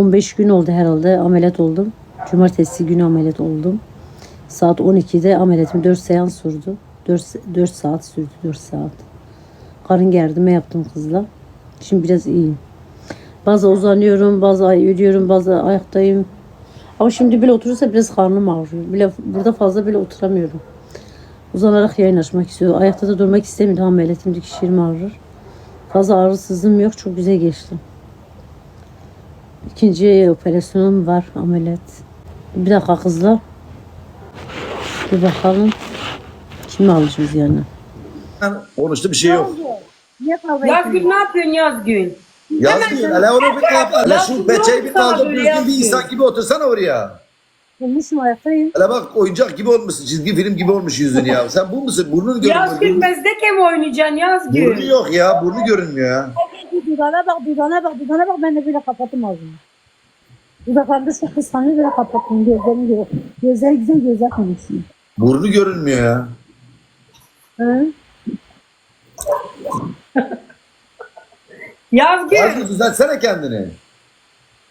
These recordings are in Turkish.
15 gün oldu herhalde ameliyat oldum. Cumartesi günü ameliyat oldum. Saat 12'de ameliyatım 4 seans sürdü. 4, 4 saat sürdü 4 saat. Karın gerdime yaptım kızla. Şimdi biraz iyiyim. Bazı uzanıyorum, bazı ay yürüyorum, bazı ayaktayım. Ama şimdi bile oturursa biraz karnım ağrıyor. Bile, burada fazla bile oturamıyorum. Uzanarak yayın açmak istiyorum. Ayakta da durmak istemiyorum. Ameliyatım dikişlerim ağrır. Fazla ağrısızlığım yok. Çok güzel geçti. İkinci operasyonum var ameliyat. Bir dakika kızlar. Bir bakalım. Kimi alacağız yani? Konuştu bir şey yok. Niye kavga Yazgül ne yapıyorsun Yazgül? Yazgül hele onu bir kaldır. Hele şu Yazgül, peçeyi bir kaldır. Düzgün bir Yazgül? insan gibi otursana oraya. Olmuşum ayaktayım. Hele bak oyuncak gibi olmuşsun. Çizgi film gibi olmuş yüzün ya. Sen bu musun? Burnun Yazgül görünmüyor. mezdeke mi oynayacaksın Burnu Yazgül? yok ya. Burnu görünmüyor ya. Dudağına bak, dudağına bak, dudağına bak. Ben de böyle kapattım ağzımı. Dudaklarında çok kıskanıyor böyle kapattım. Gözlerini gör. Gözleri güzel gözler konuşuyor. Burnu görünmüyor ya. Hı? Yazgül. Yazgül düzeltsene kendini.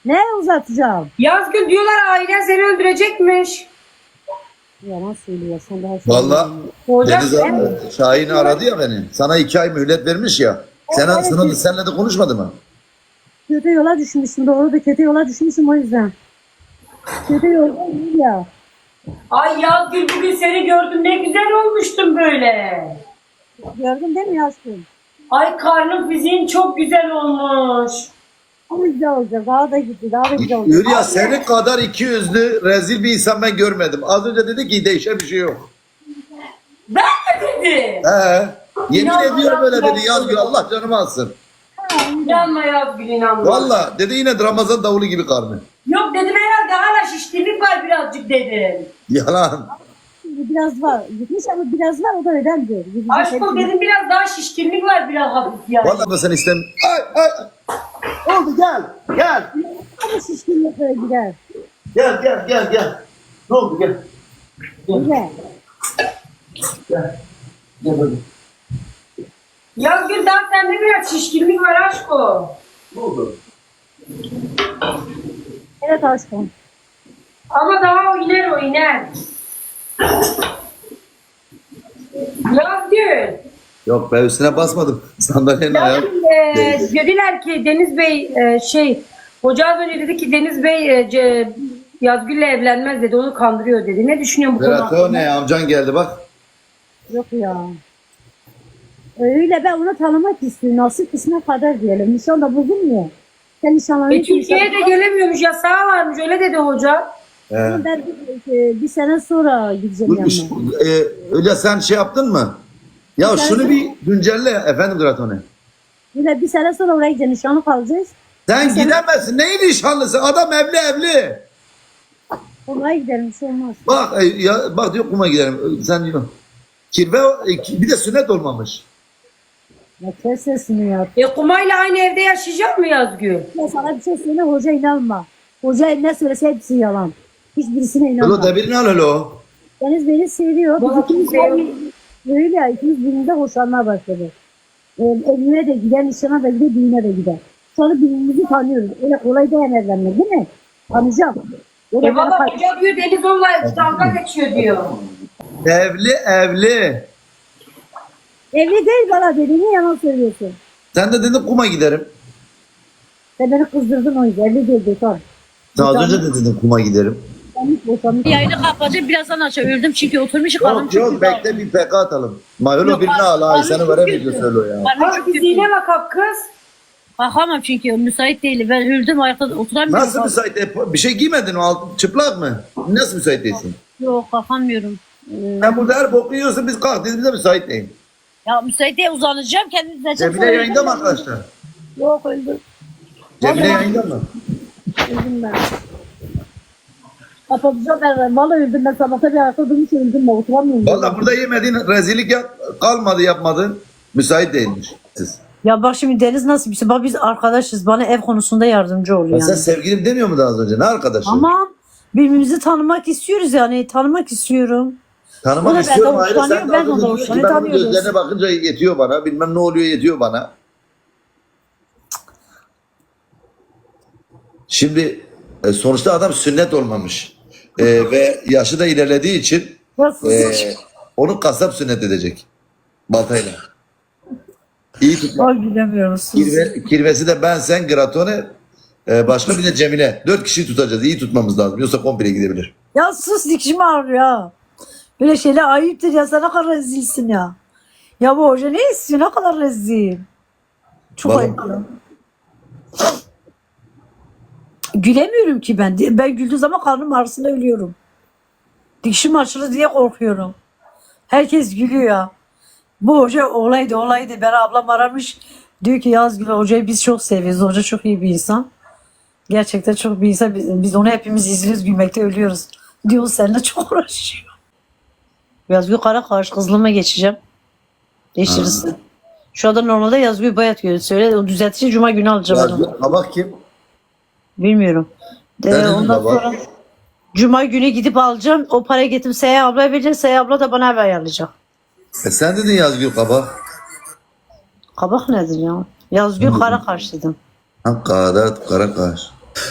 Ne uzatacağım? Yazgül diyorlar ailen seni öldürecekmiş. Yalan söylüyor. Sen daha Vallahi Hocam Deniz abi Şahin aradı ya beni. Sana iki ay mühlet vermiş ya. Sen, Evet. sana, senle de konuşmadı mı? Kötü yola düşmüşüm. Doğru da kötü yola düşmüşüm o yüzden. Kötü yolda değil ya. Ay Yazgül bugün seni gördüm ne güzel olmuştun böyle. Gördün değil mi aşkım? Ay karnın fiziğin çok güzel olmuş. Ama güzel olacak. Daha da gitti. Daha da güzel olacak. Hülya senin kadar iki yüzlü rezil bir insan ben görmedim. Az önce dedi ki değişen bir şey yok. Ben mi dedim? He. Yemin İnanma ediyorum böyle dedi. Yazgül Allah canımı alsın. İnanma Yazgül inanma. Valla dedi yine Ramazan davulu gibi karnı. Yok dedim herhalde hala şişkinlik var birazcık dedim. Yalan. Şimdi Biraz var. Gitmiş ama biraz var. O da ödendir. Gidecek Aşkım hepsi. dedim biraz daha şişkinlik var biraz hafif yani. Valla ben sen istem. Ay ay. Oldu gel. Gel. Ama şişkinlikle gider. Gel gel gel gel. Ne oldu gel. Güzel. Gel. Gel hadi. Yazgül daha sende biraz şişkinlik var aşkım. Ne oldu? Evet aşkım. Ama daha o iner o iner. Yazgül. Yok ben üstüne basmadım. Sandalyenin ayağı. E, dediler ki Deniz Bey e, şey hoca az önce dedi ki Deniz Bey e, ce, Yazgül'le evlenmez dedi onu kandırıyor dedi. Ne düşünüyorsun bu konu Berat o hakkında? ne amcan geldi bak. Yok ya. Öyle ben onu tanımak istiyorum. Nasıl kısmet kadar diyelim. Nişan da bozulmuyor. Sen nişanlanınca E, Türkiye'ye de gelemiyormuş yasağı varmış öyle dedi hoca. He. Ben bir, bir sene sonra gideceğim Bu iş- e, öyle sen şey yaptın mı? Ya şunu bir güncelle efendim Gratone. Yine bir sene sonra oraya gideceğim. Nişanlı kalacağız. Sen gidemezsin. Neyin nişanlısı? Adam evli evli. Oraya gidelim. Bir şey olmaz. Bak e, ya bak diyor kuma gidelim. Sen diyor. Kirve e, bir de sünnet olmamış. Ya kes sesini ya. E Kumay'la aynı evde yaşayacak mı Yazgül? Ya sana bir şey söyle hoca inanma. Hoca ne söylese hepsi yalan. Hiçbirisine inanma. Ulan debirini al hele o. Deniz beni seviyor. Biz Bana ikimiz kimse yok. öyle ya ikimiz birbirimize hoşlanmaya başladı. Ee, evine de gider, nişana da gider, düğüne de gider. Sonra birbirimizi tanıyoruz. Öyle kolay değil evlenmek değil mi? Tanıyacağım. Öyle E valla bana- hoca diyor Deniz onunla dalga geçiyor diyor. Evli evli. Evli değil bana dediğini yalan söylüyorsun. Sen de dedin kuma giderim. Sen beni kızdırdın o yüzden. Evli değil bekar. Az önce de dedin kuma giderim. Hiç boşanmış. Yayını kapatacağım birazdan aç. Öldüm çünkü oturmuş karnım Yok çok yok bekle bir PK atalım. Mayolo Yok, birini al ay karnım seni çok veremeyeceğiz kötü. öyle ya. Karnım Bak çok kötü. fiziğine bak kız. Kalkamam çünkü müsait değilim. Ben öldüm ayakta oturamıyorum. Nasıl müsait? E, Bir şey giymedin o alt çıplak mı? Nasıl müsait değilsin? Yok kalkamıyorum. Ee, Sen burada her boku yiyorsun biz kalk biz de müsait değil. Ya müsait değil uzanacağım kendimi düzelteceğim. Cemile yayında mı arkadaşlar? Yok öldüm. Cemile yayında mı? Öldüm ben. Kapatacağım ben. Valla öldüm ben. Sabahta bir ayakta durmuş öldüm ben. Oturamıyorum. Valla burada yemediğin rezillik yap, kalmadı yapmadın. Müsait değilmiş. Siz. Ya bak şimdi Deniz nasıl bir şey? Bak biz arkadaşız. Bana ev konusunda yardımcı oluyor Ya yani. Sen sevgilim demiyor mu daha az önce? Ne arkadaşı? Ama birbirimizi tanımak istiyoruz yani. Tanımak istiyorum. Tanımak benden istiyorum ayrı. hoşlanıyor, Sen ben ben ondan diyorsun ki hoşlanıyorum, ben tanıyoruz. gözlerine bakınca yetiyor bana. Bilmem ne oluyor yetiyor bana. Şimdi e, sonuçta adam sünnet olmamış. E, ve yaşı da ilerlediği için Nasıl? e, onu kasap sünnet edecek. Baltayla. İyi tutma. Ay bilemiyorum. sus. Kirve, kirvesi de ben, sen, Gratone, e, başka bir de Cemile. Dört kişi tutacağız. İyi tutmamız lazım. Yoksa komple gidebilir. Ya sus dikişim ağrıyor ha. Böyle şeyler ayıptır ya. Sen ne kadar rezilsin ya. Ya bu hoca ne istiyor? Ne kadar rezil. Çok ayıp ya. Gülemiyorum ki ben. Ben güldüğü zaman karnım ağrısında ölüyorum. Dikişim açılır diye korkuyorum. Herkes gülüyor ya. Bu hoca olaydı olaydı. Ben ablam aramış. Diyor ki Yazgül hocayı biz çok seviyoruz. Hoca çok iyi bir insan. Gerçekten çok bir insan. Biz, biz onu hepimiz izliyoruz. Gülmekte ölüyoruz. Diyor seninle çok uğraşıyor. Yazgül kara karşı kızlığıma geçeceğim. Değiştirirsin. Şu anda normalde Yazgül bayat görüyor. Söyle o düzeltici cuma günü alacağım onu. Ya, kabak kim? Bilmiyorum. Ee, ondan baba? sonra Cuma günü gidip alacağım. O parayı getirip Seya ablaya vereceğim. Seya abla da bana ev ayarlayacak. E sen dedin Yazgül kabak. Kabak nedir ya? Yazgül kara karşıydım. Ha, Kara, kara kaş.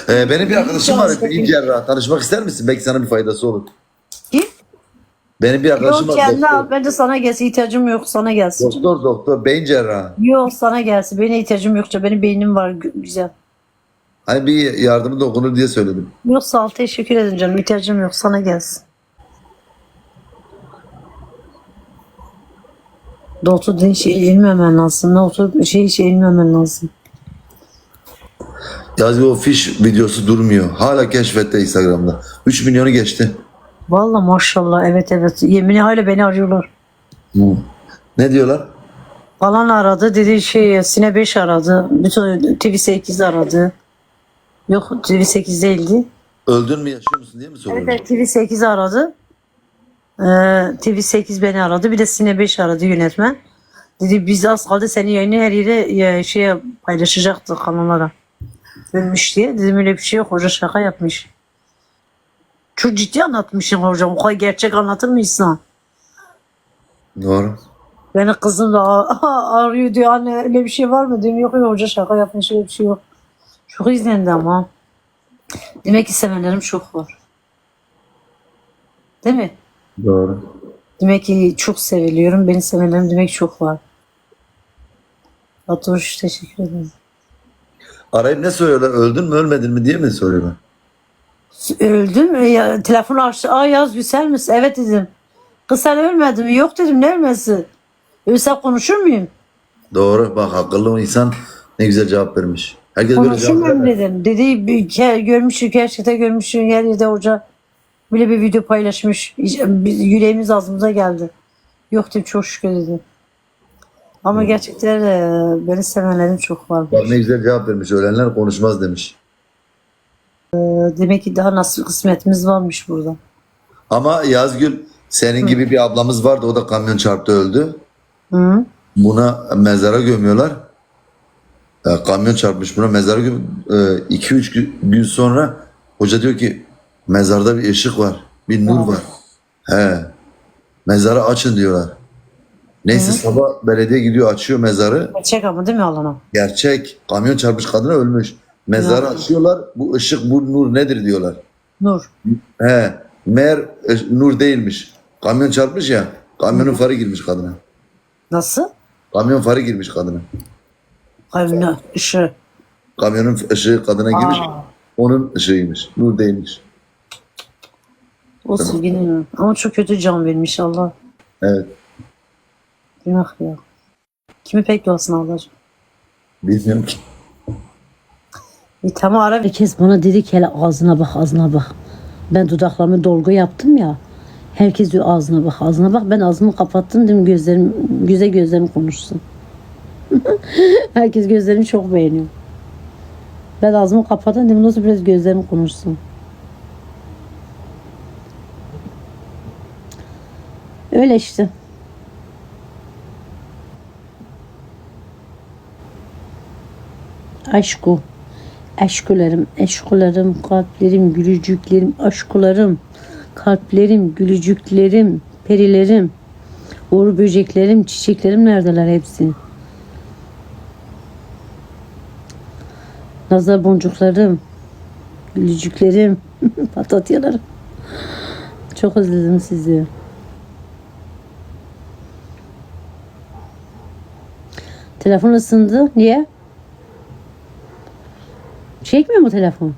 E, benim bir arkadaşım var. Beyin cerrah. Tanışmak ister misin? Belki sana bir faydası olur. Benim bir arkadaşım Yok var. kendi Doktor, al. Bence sana gelsin. ihtiyacım yok. Sana gelsin. doktor, doktor. Beyin cerrahı. Yok sana gelsin. Benim ihtiyacım yok. Benim beynim var. gü- Güzel. Hani bir yardımı dokunur diye söyledim. Yok sağ ol. Teşekkür ederim canım. İhtiyacım yok. Sana gelsin. Doktor dediğin şey eğilmemen lazım. Doktor şey hiç eğilmemen lazım. Yazgül o fiş videosu durmuyor. Hala keşfette Instagram'da. 3 milyonu geçti. Vallahi maşallah. Evet evet. Yemini hala beni arıyorlar. Ne diyorlar? Falan aradı. Dedi şey Sine 5 aradı. Bütün TV8 aradı. Yok TV8 değildi. Öldün mü yaşıyor musun diye mi soruyorlar? Evet, evet TV8 aradı. Ee, TV8 beni aradı. Bir de Sine 5 aradı yönetmen. Dedi biz az kaldı senin yayını her yere e, şeye paylaşacaktı kanallara. Ölmüş diye. Dedim öyle bir şey yok. Hoca şaka yapmış. Çok ciddi anlatmışım hocam. O kadar gerçek anlatır mı insan? Doğru. Beni kızım da "Aa, arıyor diyor. Anne öyle bir şey var mı? Diyorum yok yok hoca şaka yapmış öyle bir şey yok. Çok izlendi ama. Demek ki sevenlerim çok var. Değil mi? Doğru. Demek ki çok seviliyorum. Beni sevenlerim demek çok var. Fatoş teşekkür ederim. Arayıp ne soruyorlar? Öldün mü ölmedin mi diye mi soruyorlar? Öldüm. Ya, telefonu açtı. Aa yaz güzel misin? Evet dedim. Kız sen ölmedin mi? Yok dedim. Ne ölmesi? Ölsem konuşur muyum? Doğru. Bak akıllı insan ne güzel cevap vermiş. Herkes vermez. dedim. Dedi bir görmüşsün gerçekten görmüşsün her yerde hoca böyle bir video paylaşmış. Yüreğimiz ağzımıza geldi. Yok dedim çok şükür dedi. Ama gerçekten e, beni sevenlerim çok var. Bak ne güzel cevap vermiş. Ölenler konuşmaz demiş. Demek ki daha nasıl kısmetimiz varmış burada. Ama Yazgül senin gibi bir ablamız vardı. O da kamyon çarptı öldü. Hı? Buna mezara gömüyorlar. E, kamyon çarpmış buna mezara göm 2-3 gün sonra hoca diyor ki mezarda bir ışık var. Bir nur var. He. Mezarı açın diyorlar. Neyse sabah belediye gidiyor açıyor mezarı. Gerçek ama değil mi Allah'ım? Gerçek. Kamyon çarpmış kadına ölmüş. Mezarı Ya. açıyorlar. Bu ışık bu nur nedir diyorlar. Nur. He. Meğer e, nur değilmiş. Kamyon çarpmış ya. Kamyonun farı girmiş kadına. Nasıl? Kamyon farı girmiş kadına. Kavimle ışığı. Kamyonun ışığı kadına girmiş. Aa. Onun ışığıymış. Nur değilmiş. Olsun yine. Ama çok kötü can vermiş Allah. Evet. Günah ya. Kimi pek duasını alacak. Bilmiyorum ki. Bir tamam ara Herkes bana dedi ki hele ağzına bak ağzına bak. Ben dudaklarımı dolgu yaptım ya. Herkes diyor ağzına bak ağzına bak. Ben ağzımı kapattım dedim gözlerim güzel gözlerim konuşsun. Herkes gözlerimi çok beğeniyor. Ben ağzımı kapattım dedim nasıl biraz gözlerim konuşsun. Öyle işte. Aşku. Aşkularım, eşkularım, kalplerim, gülücüklerim, aşkularım, kalplerim, gülücüklerim, perilerim, uğur böceklerim, çiçeklerim neredeler hepsi? Nazar boncuklarım, Gülücüklerim. Patatyalarım. Çok özledim sizi. Telefon ısındı. Niye? Çekmiyor mu telefon?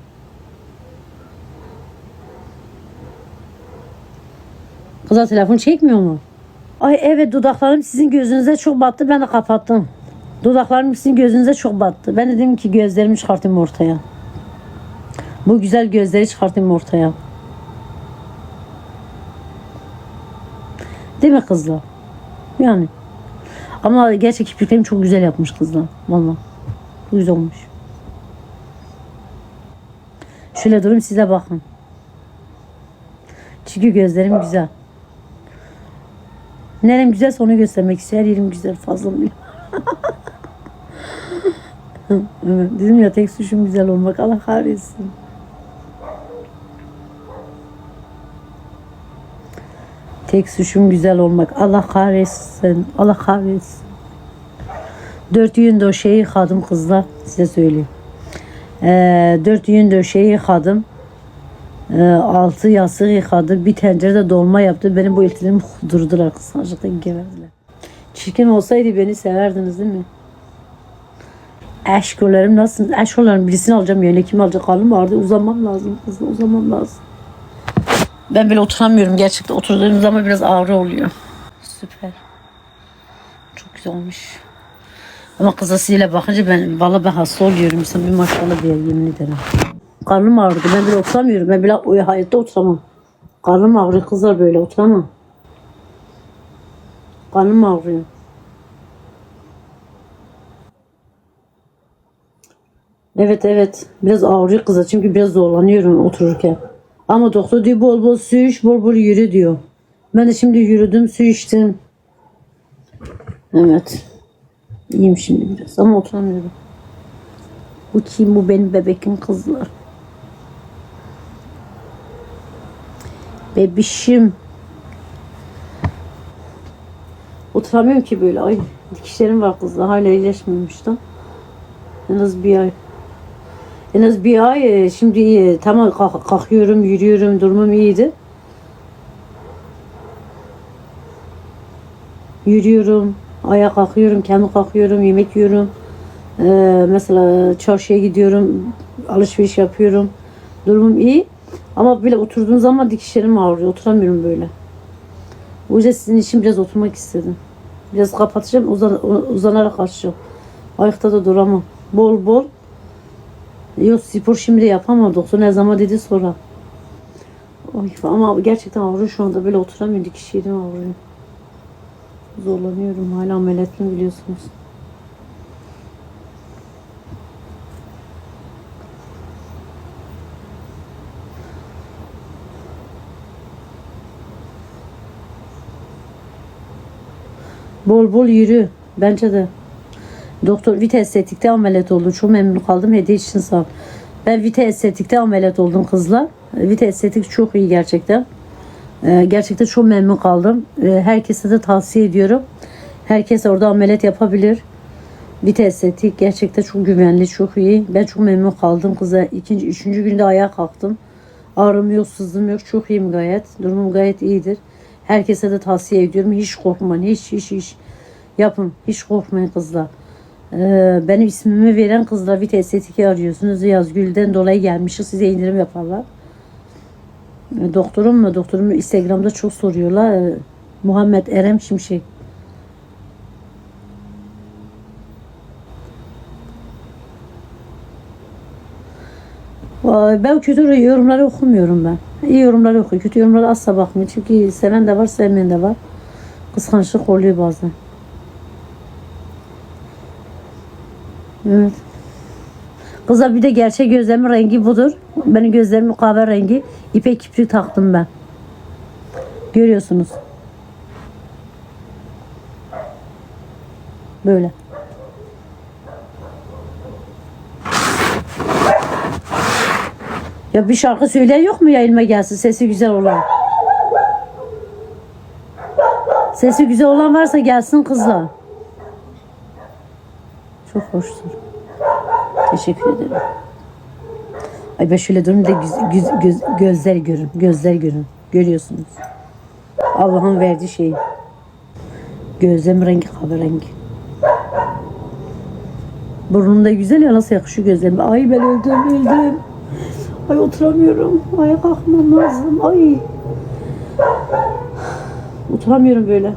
Kızlar telefon çekmiyor mu? Ay evet dudaklarım sizin gözünüze çok battı. Ben de kapattım. Dudaklarım sizin gözünüze çok battı. Ben dedim ki gözlerimi çıkartayım ortaya. Bu güzel gözleri çıkartayım ortaya. Değil mi kızlar? Yani. Ama gerçek kirpiklerimi çok güzel yapmış kızlar. Vallahi. Güzel olmuş. Şöyle durun size bakın. Çünkü gözlerim güzel. Nerem güzelse onu göstermek istiyor. Her yerim güzel fazla mı? evet, dedim ya tek suçum güzel olmak. Allah kahretsin. Tek suçum güzel olmak. Allah kahretsin. Allah kahretsin. Dört yün döşeyi yıkadım kızlar. Size söyleyeyim. Ee, dört yün döşeyi yıkadım. Ee, altı yastığı yıkadı. Bir tencerede dolma yaptı. Benim bu iltilerimi kudurdular. Kıskançlıktan geberdiler. Çirkin olsaydı beni severdiniz değil mi? Eşkolarım nasıl? Eşkolarım birisini alacağım yerine kimi alacak? Karnım vardı. Uzanmam lazım. Kızla uzanmam lazım. Ben böyle oturamıyorum gerçekten. Oturduğum zaman biraz ağrı oluyor. Süper. Çok güzel olmuş. Ama kızasıyla bakınca ben valla ben hasta oluyorum. Sen bir maşallah diye yemin ederim. Karnım ağrıdı. Ben böyle oturamıyorum. Ben bile o hayatta oturamam. Karnım ağrıyor kızlar böyle oturamam. Karnım ağrıyor. Evet evet. Biraz ağrıyor kıza çünkü biraz zorlanıyorum otururken. Ama doktor diyor bol bol su iç, bol bol yürü diyor. Ben de şimdi yürüdüm, su içtim. Evet. İyiyim şimdi biraz ama oturamıyorum. Bu kim? Bu benim bebekim kızlar. Bebişim. Oturamıyorum ki böyle. Ay dikişlerim var kızlar. Hala iyileşmemiş de. En az bir ay. En az bir ay e, şimdi iyi. Tamam kalk- kalkıyorum, yürüyorum, durumum iyiydi. Yürüyorum, ayağa kalkıyorum, kendi kalkıyorum, yemek yiyorum. Ee, mesela çarşıya gidiyorum, alışveriş yapıyorum. Durumum iyi. Ama böyle oturduğum zaman dikişlerim ağrıyor. Oturamıyorum böyle. O yüzden sizin için biraz oturmak istedim. Biraz kapatacağım, uzan, uzanarak açacağım. Ayakta da duramam. Bol bol Yok spor şimdi yapamam. Doktor ne zaman dedi sonra. Oy, ama gerçekten ağrıyor şu anda. Böyle oturamıyorum. Dikiş yerim ağrıyor. Zorlanıyorum. Hala ameliyatlıyım biliyorsunuz. Bol bol yürü. Bence de. Doktor Vita Estetik'te ameliyat oldum. Çok memnun kaldım. Hediye için sağ ol. Ben Vita Estetik'te ameliyat oldum kızlar. Vita Estetik çok iyi gerçekten. Ee, gerçekten çok memnun kaldım. Ee, herkese de tavsiye ediyorum. Herkes orada ameliyat yapabilir. Vita Estetik gerçekten çok güvenli, çok iyi. Ben çok memnun kaldım kızlar. İkinci, üçüncü günde ayağa kalktım. Ağrım yok, sızım yok. Çok iyiyim gayet. Durumum gayet iyidir. Herkese de tavsiye ediyorum. Hiç korkmayın. Hiç hiç hiç. Yapın. Hiç korkmayın kızlar. Ee, benim ismimi veren kızlar Vita Estetik'i arıyorsunuz. Yazgül'den dolayı gelmişiz. Size indirim yaparlar. Doktorum mu? Doktorum Instagram'da çok soruyorlar. Ee, Muhammed Erem Şimşek. Ben kötü yorumları okumuyorum ben. İyi yorumları okuyorum. Kötü yorumları asla bakmıyorum. Çünkü seven de var, sevmeyen de var. Kıskançlık oluyor bazen. Evet. Kıza bir de gerçek gözlerimin rengi budur. Benim gözlerimin kahve rengi. İpek kiprik taktım ben. Görüyorsunuz. Böyle. Ya bir şarkı söyleyen yok mu yayılma gelsin sesi güzel olan? Sesi güzel olan varsa gelsin kızlar. Çok hoştur. Teşekkür ederim. Ay ben şöyle durayım da göz, göz, göz, gözler görün. Gözler görün. Görüyorsunuz. Allah'ın verdiği şey. Gözlem rengi kahverengi. Burnum da güzel ya nasıl yakışıyor gözlerime. Ay ben öldüm öldüm. Ay oturamıyorum. Ayağa kalkmam lazım. Ay. Oturamıyorum böyle.